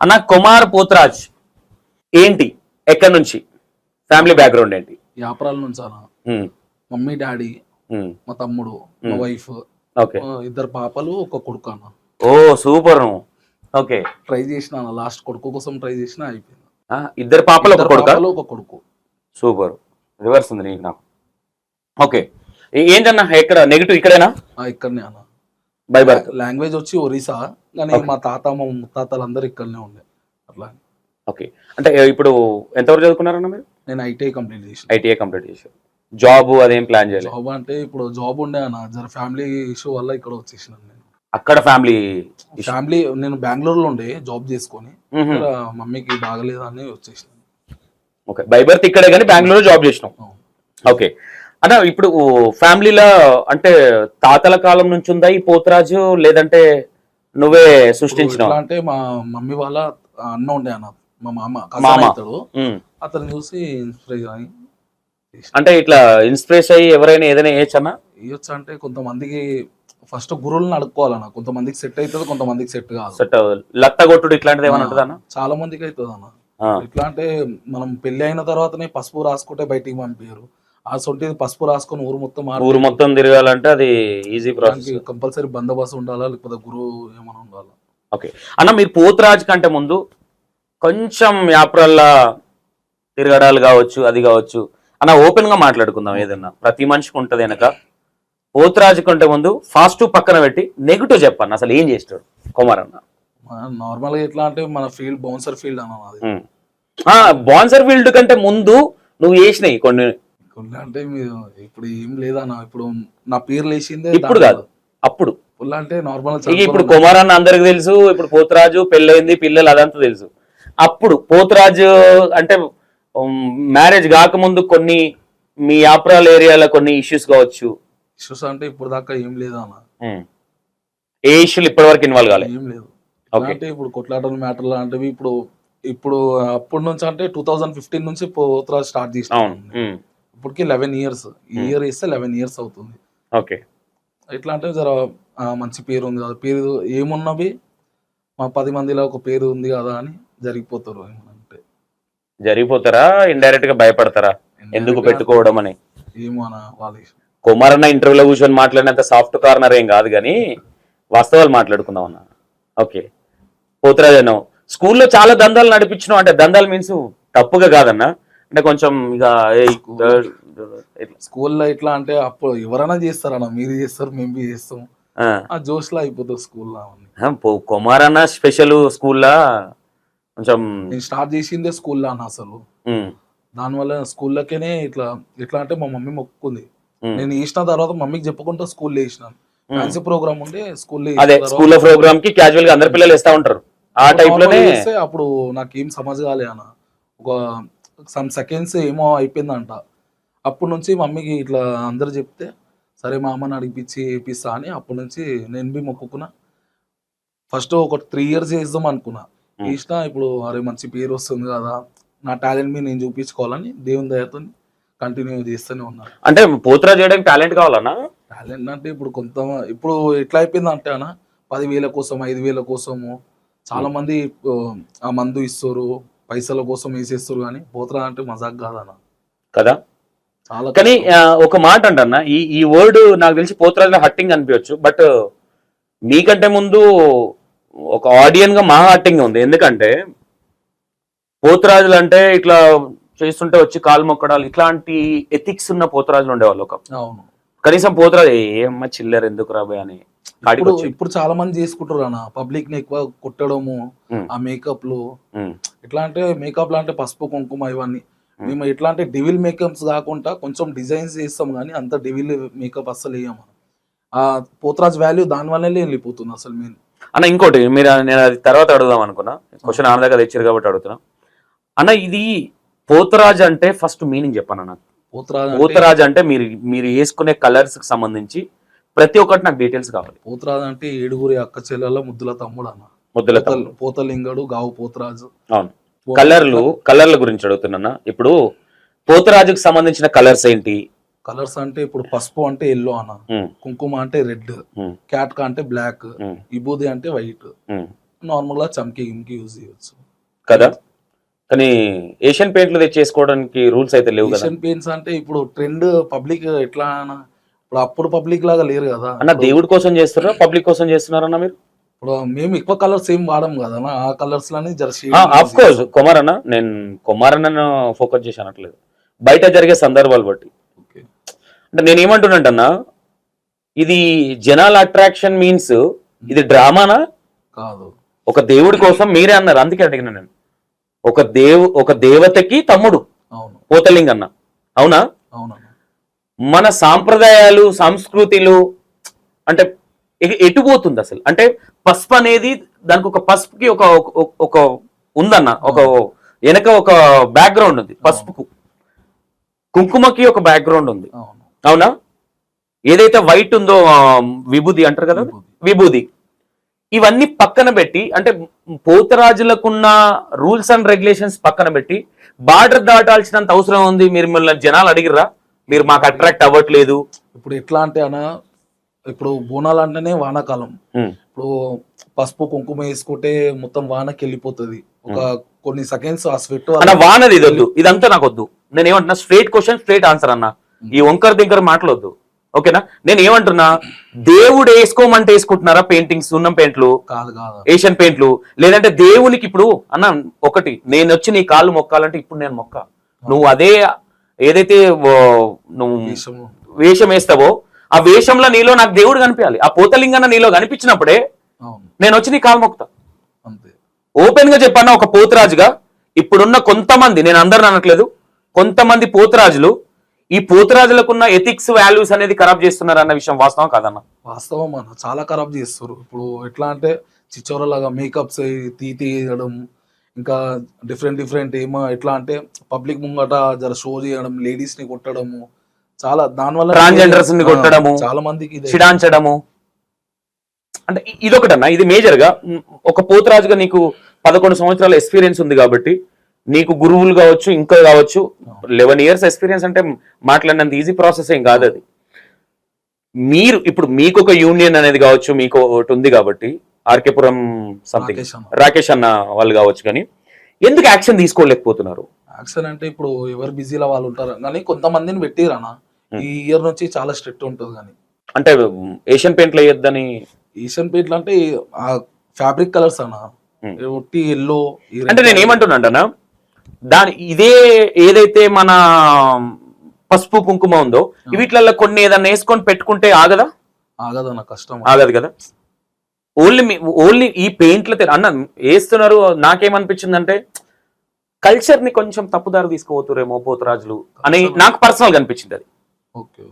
అన్న కుమార్ పోత్రాజ్ ఏంటి? ఎక్కడి నుంచి? ఫ్యామిలీ బ్యాక్గ్రౌండ్ ఏంటి? వ్యాపారాల నుంచి అన్న. మమ్మీ డాడీ మా తమ్ముడు మా. వైఫ్ ఇద్దరు పాపలు ఒక కొడుకు అన్న. ఓ సూపర్. ఓకే. ట్రై చేసిన లాస్ట్ కొడుకు కోసం ట్రై చేసిన అయిపోయింది. ఇద్దరు పాపలు ఒక కొడుక? ఒక కొడుకు. సూపర్. రివర్స్ ఉంది నీకు నాకు. ఓకే. ఏంటన్నా ఎక్కడ? నెగిటివ్ ఇక్కడేనా? ఇక్కడనే అన్న. By birth. లాంగ్వేజ్ వచ్చి ఒరిస్సా కానీ. మా తాత మా ముత్తాతలు అందరు ఇక్కడనే ఉండే. అట్లా. ఓకే. అంటే ఇప్పుడు ఎంతవరకు చదువుకున్నారన్న మీరు? నేను ఐటీఐ కంప్లీట్ చేసిన. ఐటీఐ కంప్లీట్ చేశారు. జాబ్ అదేం ప్లాన్ చేయలేదు? జాబ్ అంటే ఇప్పుడు జాబ్ ఉండే అన్న. జర ఫ్యామిలీ ఇష్యూ వల్ల ఇక్కడ వచ్చేసిన నేను. అక్కడ ఫ్యామిలీ ఫ్యామిలీ నేను బెంగళూరులో ఉండే జాబ్ చేసుకొని. మమ్మీకి బాగలేదని వచ్చేసిన ఓకే. బై బర్త్ ఇక్కడే కానీ బెంగళూరు జాబ్ చేసినాం ఓకే. అన్న ఇప్పుడు ఫ్యామిలీలో అంటే తాతల కాలం నుంచి ఉందా ఈ పోతురాజు? లేదంటే నువ్వే ఎట్లా అంటే మా మమ్మీ వాళ్ళ అన్న ఉండే అన్న మా మామ అతను చూసి ఇన్స్పైర్ అయ్యి చేసిన. అంటే ఇట్లా ఇన్స్పిరేషన్ అయ్యి ఎవరైనా ఏదైనా వేయచ్చు అన్న ఇవ్వచ్చు అంటే కొంతమందికి ఫస్ట్ గురువులను అడుక్కోవాలన్న కొంతమందికి సెట్ అవుతుంది కొంతమందికి సెట్ కాదు. సెట్ లత్త కొట్టుడు ఇట్లాంటిది ఏమైనా ఉంటుందా అన్న? చాలా మందికి అవుతుంది అన్న ఆ, ఎట్లా అంటే మనం పెళ్ళి అయిన తర్వాతనే పసుపు రాసుకుంటే బయటికి పంపించారు ఆ సొంటిది పసుపు రాసుకొని ఊరు మొత్తం ఊరు మొత్తం తిరగాలంటే అది ఈజీ ప్రాసెస్ కంపల్సరీ బందోబస్తు ఉండాలా లేకపోతే గురువు ఏమైనా ఉండాలా? ఓకే అన్న మీరు పోతురాజు కంటే ముందు కొంచెం యాప్రల్లా తిరగడాలు కావచ్చు అది కావచ్చు. అన్న ఓపెన్గా మాట్లాడుకుందాం ఏదన్నా. ప్రతి మనిషికి ఉంటది వెనక. పోతురాజు కంటే ముందు ఫాస్ట్ పక్కన పెట్టి నెగిటివ్ చెప్పన్న. అసలు ఏం చేస్తాడు? కుమార్ అన్న. నార్మల్గా ఎట్లా అంటే మన ఫీల్డ్ బౌన్సర్ ఫీల్డ్ అన్న అది ఉమ్. ఆ బాన్సర్ ఫీల్డ్ కంటే ముందు నువ్వు చేసినాయి కొన్ని ఫుల్ అంటే మీరు ఇప్పుడు ఏం లేదన్న ఇప్పుడు నా పేరు లేచిందే ఇప్పుడు కాదు అప్పుడు. ఫుల్ అంటే నార్మల్ ఇప్పుడు కుమార్ అన్న అందరికి తెలుసు ఇప్పుడు పోతురాజు పెళ్ళయింది పిల్లలు అదంతా తెలుసు. అప్పుడు పోతురాజు అంటే మ్యారేజ్ కాకముందు కొన్ని మీ యాప్రాల్ ఏరియాలో కొన్ని ఇష్యూస్ కావచ్చు. ఇష్యూస్ అంటే ఇప్పుడు దాకా ఏం ఉమ్. ఏ ఇష్యూలు ఇప్పటి వరకు ఇన్వాల్వ్ కాలే? ఏం లేదు. అంటే ఇప్పుడు కొట్లాటల మ్యాటర్ లాంటివి ఇప్పుడు ఇప్పుడు అప్పటి నుంచి అంటే టూ థౌజండ్ ఫిఫ్టీన్ నుంచి పోత్రా స్టార్ట్ చేసిన. ఇప్పటికి లెవెన్ ఇయర్స్ ఈ ఇయర్ ఇస్తే లెవెన్ ఇయర్స్ అవుతుంది. ఓకే. ఎట్లా అంటే జర మంచి పేరు ఉంది కదా. పేరు ఏమున్నవి మా పది మందిలో ఒక పేరు ఉంది కదా అని జరిగిపోతారు ఏమనంటే జరిగిపోతారా? ఇండైరెక్ట్గా భయపడతారా? ఎందుకు పెట్టుకోవడం అని? ఏమో వాళ్ళ. ఇష్టం. కుమార్ అన్న ఇంటర్వ్యూలో కూర్చొని మాట్లాడినంత సాఫ్ట్ కార్నర్ ఏం కాదు కానీ వాస్తవాలు మాట్లాడుకుందాం అన్న. ఓకే. పోతురాజు అన్నావు స్కూల్లో చాలా దందాలు నడిపించినావు అంటే దందాలు మీన్స్ తప్పుగా కాదన్న. అంటే కొంచెం ఇక. స్కూల్లో ఎట్లా అంటే అప్పుడు ఎవరైనా చేస్తారన్న మీరు చేస్తారు మేము చేస్తాం. ఆ. ఆ జోష్లో అయిపోతుంది స్కూల్లో అవన్నీ. ఆ, పో- కుమార్ అన్న స్పెషల్ స్కూల్లో? కొంచెం నేను స్టార్ట్ చేసిందే స్కూల్లో అన్న అసలు. దానివల్ల స్కూల్లోకేనే ఇట్లా ఎట్లా అంటే మా మమ్మీ మొక్కుకుంది. ఉమ్. నేను వేసిన తర్వాత మమ్మీకి చెప్పుకుంటూ స్కూల్లో వేసినాను ఫ్యాన్సీ ప్రోగ్రామ్ ఉండే స్కూల్లో అదే స్కూల్లో ప్రోగ్రామ్కి క్యాజువల్గా అందరు పిల్లలు ఇస్తా ఉంటారు. ఆ టైప్లోనే అప్పుడు నాకు ఏం సమజ్ కాలే అన్న. ఒక సమ్ సెకండ్స్ ఏమో అయిపోయిందంట. అప్పటి నుంచి మమ్మీకి ఇట్లా అందరు చెప్తే సరే మా అమ్మని అడిగిపించి వేపిస్తా అని అప్పటి నుంచి నేను బి మొక్కుకున్నా. ఫస్ట్ ఒక త్రీ ఇయర్స్ చేద్దాం అనుకున్నా. వేసిన ఇప్పుడు అరే మంచి పేరు వస్తుంది కదా నా టాలెంట్ మీద నేను చూపించుకోవాలని దేవుని దయతో కంటిన్యూ చేస్తూనే ఉన్నాను అంటే పోతురా చేయడానికి టాలెంట్ కావాలన్నా? టాలెంట్ అంటే ఇప్పుడు కొంత ఇప్పుడు ఎట్లా అయిపోయింది అంటే అన్న పదివేల కోసం ఐదు వేల కోసము చాలా మంది ఆ మందు ఇస్తారు. పైసల కోసం వేసేస్తారు కానీ పోతురా అంటే మజాక్ కాదన్న. కదా? చాలా కానీ ఒక మాట అంటన్నా ఈ ఈ వర్డ్ నాకు తెలిసి పోతురాజులో హట్టింగ్ అనిపించచ్చు బట్ మీకంటే ముందు ఒక ఆడియన్గా మా హట్టింగ్ ఉంది. ఎందుకంటే పోతురాజులు అంటే ఇట్లా చేస్తుంటే వచ్చి కాలు మొక్కడాలు ఇట్లాంటి ఎథిక్స్ ఉన్న పోతురాజులు ఉండేవాళ్ళు ఒక కనీసం పోతురాజు ఏమ్మా చిల్లర ఎందుకు రాబోయ్ అని. ఇప్పుడు ఇప్పుడు చాలా మంది చేసుకుంటారు అన్న. పబ్లిక్ని ఎక్కువ కొట్టడము ఆ మేకప్లు ఉమ్, ఎట్లా అంటే మేకప్ అంటే పసుపు కుంకుమ ఇవన్నీ. మేము ఎట్లా అంటే డివిల్ మేకప్స్ కాకుండా కొంచెం డిజైన్స్ చేస్తాం కానీ అంత డివిల్ మేకప్ అస్సలు వేయము ఆ పోతరాజ్ వాల్యూ దాని వల్లనే వెళ్ళిపోతుంది అసలు మేము అన్న ఇంకోటి మీరు నేను అది తర్వాత అడుగుదాం అనుకున్నా. క్వశ్చన్ ఆన దగ్గర తెచ్చారు కాబట్టి అడుగుతున్నా. అన్న ఇది పోతరాజ్ అంటే ఫస్ట్ మీనింగ్ చెప్పాను అన్న. పోతరాజ్ అంటే మీరు మీరు వేసుకునే కలర్స్కి సంబంధించి ప్రతి ఒక్కటి నాకు డీటెయిల్స్ కావాలి. పోతరాజు అంటే ఏడుగురి అక్క చెల్లెల ముద్దుల తమ్ముడు అన్న. ముద్దుల పోతల్- పోతలింగడు గావు పోతరాజు. అవును. కలర్లు కలర్ల గురించి అడుగుతున్నా ఇప్పుడు పోతరాజుకి సంబంధించిన కలర్స్ ఏంటి? కలర్స్ అంటే ఇప్పుడు పసుపు అంటే ఎల్లో అన్న. ఉమ్, కుంకుమ అంటే రెడ్. ఉమ్, క్యాట్కా అంటే బ్లాక్. ఉమ్, విభూది అంటే వైట్. ఉమ్. నార్మల్గా చమ్కి గిమ్కి యూజ్ చేయొచ్చు. కదా? కానీ ఏషియన్ పెయింట్లు తెచ్చేసుకోవడానికి రూల్స్ అయితే లేవు కదా? ఏషియన్ పెయింట్స్ అంటే ఇప్పుడు ట్రెండ్ పబ్లిక్ ఎట్లా అన్న? ఇప్పుడు అప్పుడు పబ్లిక్ లాగా లేరు కదా. అన్న దేవుడి కోసం చేస్తున్నారా? పబ్లిక్ కోసం చేస్తున్నారన్న మీరు? ఇప్పుడు మేము ఎక్కువ కలర్స్ ఏం వాడం కదా. ఆ కలర్స్లోనే జర్సీ ఆఫ్ కోర్స్ కుమార్ అన్న నేను కుమార్ అన్న ఫోకస్ చేసి అనట్లేదు బయట జరిగే సందర్భాలు బట్టి. అంటే నేను ఏమంటున్నాంటన్నా ఇది జనాల అట్రాక్షన్ మీన్స్ ఇది డ్రామానా? కాదు. ఒక దేవుడి కోసం మీరే అన్నారు అందుకే అడిగిన నేను. ఒక దేవు ఒక దేవతకి తమ్ముడు. అవును. పోతలింగ్ అన్న అవునా? అవునన్న. మన సాంప్రదాయాలు సంస్కృతిలు అంటే ఎటు పోతుంది అసలు? అంటే పసుపు అనేది దానికి ఒక పసుపుకి ఒక ఒక- ఉందన్న ఒక వెనక ఒక బ్యాక్గ్రౌండ్ ఉంది పసుపుకు. కుంకుమకి ఒక బ్యాక్గ్రౌండ్ ఉంది. అవును. అవునా? ఏదైతే వైట్ ఉందో విభూది అంటారు కదా? విభూది. విభూది. ఇవన్నీ పక్కన పెట్టి అంటే పోతరాజులకున్న రూల్స్ అండ్ రెగ్యులేషన్స్ పక్కన పెట్టి బార్డర్ దాటాల్సినంత అవసరం ఉంది మీరు మిమ్మల్ని జనాలు అడిగిర్రా? మీరు మాకు అట్రాక్ట్ అవ్వట్లేదు. ఇప్పుడు ఎట్లా అంటే అన్న ఇప్పుడు బోనాలు అంటేనే వానాకాలం. ఇప్పుడు పసుపు కుంకుమ వేసుకుంటే మొత్తం వానకి వెళ్ళిపోతుంది. ఒక కొన్ని సెకండ్స్ ఆ స్వెట్ వానది ఇది వద్దు. ఇదంతా నాకు వద్దు. నేను ఏమంటున్నా స్ట్రేట్ క్వశ్చన్ స్ట్రేట్ ఆన్సర్ అన్న. ఈ వంకర దగ్గర మాటలొద్దు. ఓకేనా? నేను ఏమంటున్నా దేవుడు వేసుకోమంటే వేసుకుంటున్నారా పెయింటింగ్స్ సున్నం పెయింట్లు కాదు కాదు. ఏషియన్ పెయింట్లు లేదంటే దేవునికి ఇప్పుడు అన్న ఒకటి నేను వచ్చి నీ కాళ్ళు మొక్కాలంటే ఇప్పుడు నేను మొక్క. నువ్వు అదే ఏదైతే నువ్వు వేషం వేస్తావో ఆ వేషంలో నీలో నాకు దేవుడు కనిపించాలి. ఆ పోతలింగన్న నీలో కనిపించినప్పుడే నేను వచ్చి నీ కాలు మొక్తా అంతే. ఓపెన్గా చెప్పన్నా ఒక పోతురాజుగా ఇప్పుడున్న కొంతమంది నేను అందరిని అనట్లేదు కొంతమంది పోతురాజులు ఈ పోతురాజులకున్న ఎథిక్స్ వాల్యూస్ అనేది ఖరాబ్ చేస్తున్నారు అన్న విషయం వాస్తవం కాదన్న? వాస్తవం అన్న చాలా ఖరాబ్ చేస్తారు. ఇప్పుడు ఎట్లా అంటే చిచ్చోరలాగా మేకప్స్ తీ తీయడం ఇంకా డిఫరెంట్ డిఫరెంట్ ఏమో ఎట్లా అంటే పబ్లిక్ ముంగట జర షో చేయడం లేడీస్ని కొట్టడము చాలా దానివల్ల Transgenders ని కొట్టడము, చాలా మందికి ఇదే. చిడాంచడము అంటే ఇదొకటన్నా ఇది మేజర్గా ఒక పోతురాజుగా నీకు పదకొండు సంవత్సరాల ఎక్స్పీరియన్స్ ఉంది కాబట్టి నీకు గురువులు కావచ్చు ఇంకా కావచ్చు లెవెన్ ఇయర్స్ ఎక్స్పీరియన్స్ అంటే మాట్లాడినంత ఈజీ ప్రాసెస్ ఏం కాదు అది మీరు ఇప్పుడు మీకు ఒక యూనియన్ అనేది కావచ్చు మీకు ఒకటి ఉంది కాబట్టి ఆర్కేపురం సంథింగ్ రాకేష్ అన్న. వాళ్ళు కావచ్చు కానీ ఎందుకు యాక్షన్ తీసుకోలేకపోతున్నారు? యాక్షన్ అంటే ఇప్పుడు ఎవరు బిజీలో వాళ్ళు ఉంటారు. కానీ కొంతమందిని పెట్టిరన్న ఈ ఇయర్ నుంచి చాలా స్ట్రిక్ట్ ఉంటుంది కానీ. అంటే ఏషియన్ పెయింట్లు వేయొద్దని? ఏషియన్ పెయింట్లు అంటే ఆ ఫ్యాబ్రిక్ కలర్స్ అన్న. ఒట్టి ఎల్లో అంటే నేను ఏమంటున్నాంటనా దాని ఇదే ఏదైతే మన పసుపు కుంకుమ ఉందో వీటిలలో కొన్ని ఏదన్నా వేసుకొని పెట్టుకుంటే ఆగదా? ఆగదన్న కష్టం. ఆగదు కదా? ఓన్లీ ఓన్లీ ఈ పెయింట్ల అన్న వేస్తున్నారు నాకేమనిపించింది అంటే కల్చర్ని కొంచెం తప్పుదారి తీసుకుపోతురేమో పోతురాజులు అని నాకు పర్సనల్గా అనిపించింది అది. ఓకే.